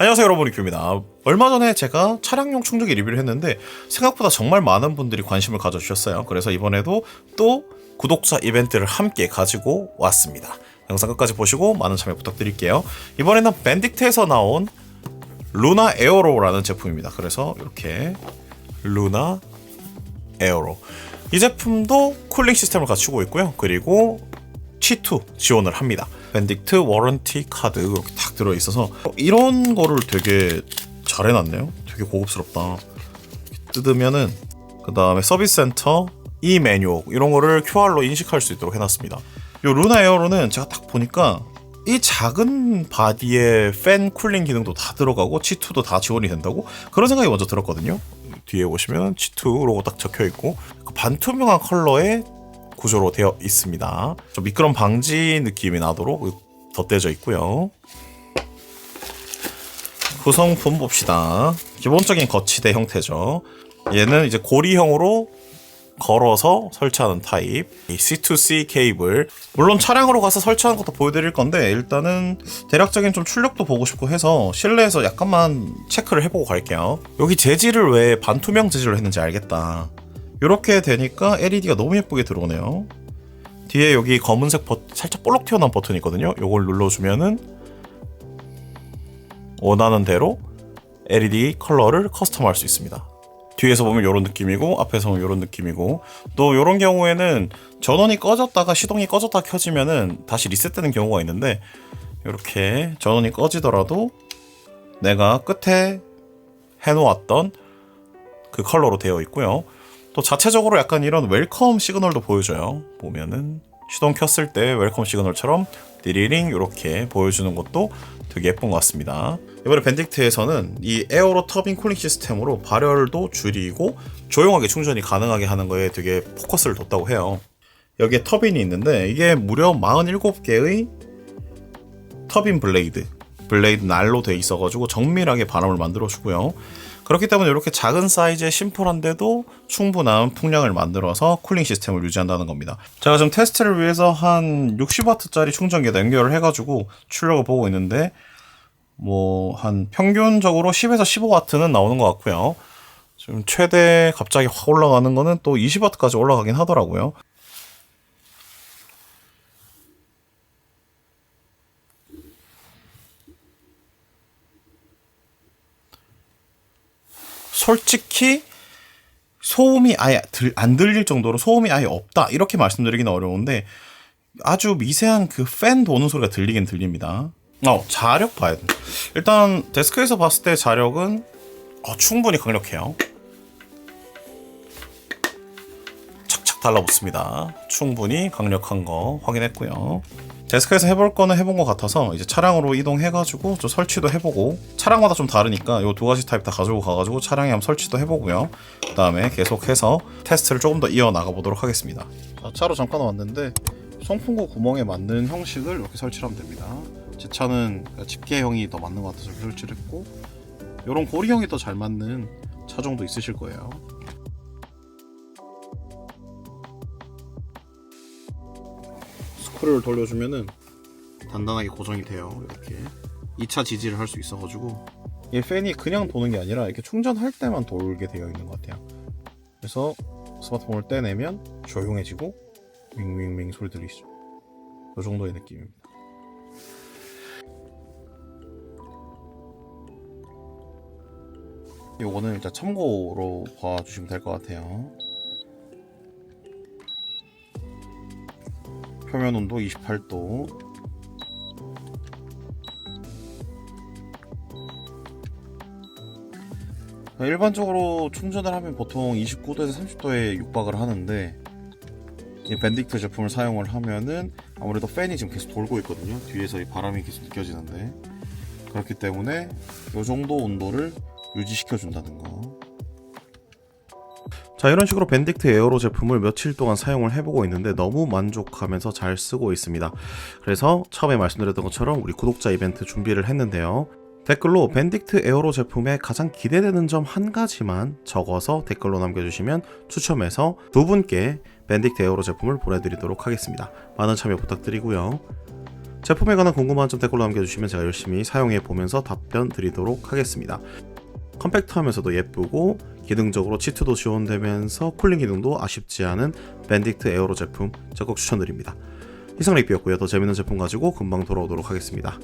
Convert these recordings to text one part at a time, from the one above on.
안녕하세요 여러분. 이큐입니다. 얼마 전에 제가 차량용 충전기 리뷰를 했는데 생각보다 정말 많은 분들이 관심을 가져주셨어요. 그래서 이번에도 또 구독자 이벤트를 함께 가지고 왔습니다. 영상 끝까지 보시고 많은 참여 부탁드릴게요. 이번에는 밴딕트에서 나온 루나 에어로라는 제품입니다. 그래서 이렇게 루나 에어로. 이 제품도 쿨링 시스템을 갖추고 있고요. 그리고 C2 지원을 합니다. 밴딕트 워런티 카드 이렇게 딱 들어 있어서 어, 이런 거를 되게 잘 해놨네요. 되게 고급스럽다. 뜯으면은 그 다음에 서비스 센터 이 메뉴 이런 거를 QR로 인식할 수 있도록 해놨습니다. 요 루나 에어로는 제가 딱 보니까 이 작은 바디에 팬 쿨링 기능도 다 들어가고 C2도 다 지원이 된다고 그런 생각이 먼저 들었거든요. 뒤에 보시면 C2 로고 딱 적혀 있고 반투명한 컬러의 구조로 되어 있습니다. 좀 미끄럼 방지 느낌이 나도록 덧대져 있고요. 구성품 봅시다. 기본적인 거치대 형태죠. 얘는 이제 고리형으로 걸어서 설치하는 타입. 이 C2C 케이블. 물론 차량으로 가서 설치하는 것도 보여드릴 건데 일단은 대략적인 좀 출력도 보고 싶고 해서 실내에서 약간만 체크를 해보고 갈게요. 여기 재질을 왜 반투명 재질로 했는지 알겠다. 이렇게 되니까 LED가 너무 예쁘게 들어오네요. 뒤에 여기 검은색 버, 살짝 볼록 튀어나온 버튼이 있거든요. 이걸 눌러주면은 원하는 대로 LED 컬러를 커스텀할 수 있습니다. 뒤에서 보면 이런 느낌이고 앞에서 보면 이런 느낌이고 또 이런 경우에는 전원이 꺼졌다가 시동이 꺼졌다 켜지면은 다시 리셋되는 경우가 있는데 이렇게 전원이 꺼지더라도 내가 끝에 해놓았던 그 컬러로 되어 있고요. 또 자체적으로 약간 이런 웰컴 시그널도 보여줘요. 보면은 시동 켰을 때 웰컴 시그널처럼 디리링 이렇게 보여주는 것도 되게 예쁜 것 같습니다. 이번에 밴딕트에서는 이 에어로 터빈 쿨링 시스템으로 발열도 줄이고 조용하게 충전이 가능하게 하는 거에 되게 포커스를 뒀다고 해요. 여기에 터빈이 있는데 이게 무려 47개의 터빈 블레이드, 블레이드 날로 돼 있어가지고 정밀하게 바람을 만들어주고요. 그렇기 때문에 이렇게 작은 사이즈의 심플한데도 충분한 풍량을 만들어서 쿨링 시스템을 유지한다는 겁니다. 제가 지금 테스트를 위해서 한 60W짜리 충전기에다 연결을 해가지고 출력을 보고 있는데 뭐 한 평균적으로 10에서 15W는 나오는 것 같고요. 지금 최대 갑자기 확 올라가는 거는 또 20W까지 올라가긴 하더라고요. 솔직히 소음이 아예 들, 안 들릴 정도로 소음이 아예 없다 이렇게 말씀드리기는 어려운데 아주 미세한 그 팬 도는 소리가 들리긴 들립니다. 어 자력 봐야 돼. 일단 데스크에서 봤을 때 자력은 어, 충분히 강력해요. 달라붙습니다. 충분히 강력한 거 확인했고요. 데스크에서 해볼 거는 해본 것 같아서 이제 차량으로 이동해가지고 좀 설치도 해보고 차량마다 좀 다르니까 이 두 가지 타입 다 가지고 가가지고 차량에 한번 설치도 해보고요. 그 다음에 계속해서 테스트를 조금 더 이어 나가 보도록 하겠습니다. 자, 차로 잠깐 왔는데 송풍구 구멍에 맞는 형식을 이렇게 설치를 하면 됩니다. 제 차는 집게형이 더 맞는 것 같아서 설치를 했고 이런 고리형이 더 잘 맞는 차종도 있으실 거예요. 스크류를 돌려주면은 단단하게 고정이 돼요. 이렇게 2차 지지를 할 수 있어가지고 이 팬이 그냥 도는 게 아니라 이렇게 충전할 때만 돌게 되어 있는 것 같아요. 그래서 스마트폰을 떼내면 조용해지고 윙윙윙 소리 들리시죠? 이 정도의 느낌입니다. 요거는 일단 참고로 봐주시면 될 것 같아요. 표면 온도 28도. 일반적으로 충전을 하면 보통 29도에서 30도에 육박을 하는데 이 밴딕트 제품을 사용을 하면은 아무래도 팬이 지금 계속 돌고 있거든요. 뒤에서 이 바람이 계속 느껴지는데 그렇기 때문에 이 정도 온도를 유지시켜 준다는 거. 자 이런 식으로 밴딕트 에어로 제품을 며칠 동안 사용을 해보고 있는데 너무 만족하면서 잘 쓰고 있습니다. 그래서 처음에 말씀드렸던 것처럼 우리 구독자 이벤트 준비를 했는데요. 댓글로 밴딕트 에어로 제품에 가장 기대되는 점 한 가지만 적어서 댓글로 남겨주시면 추첨해서 두 분께 밴딕트 에어로 제품을 보내드리도록 하겠습니다. 많은 참여 부탁드리고요. 제품에 관한 궁금한 점 댓글로 남겨주시면 제가 열심히 사용해 보면서 답변 드리도록 하겠습니다. 컴팩트하면서도 예쁘고 기능적으로 치트도 지원되면서 쿨링 기능도 아쉽지 않은 밴딕트 에어로 제품 적극 추천드립니다. 이상 리뷰였고요. 더 재밌는 제품 가지고 금방 돌아오도록 하겠습니다.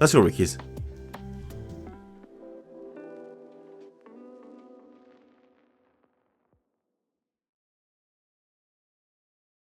Let's go, Rickies.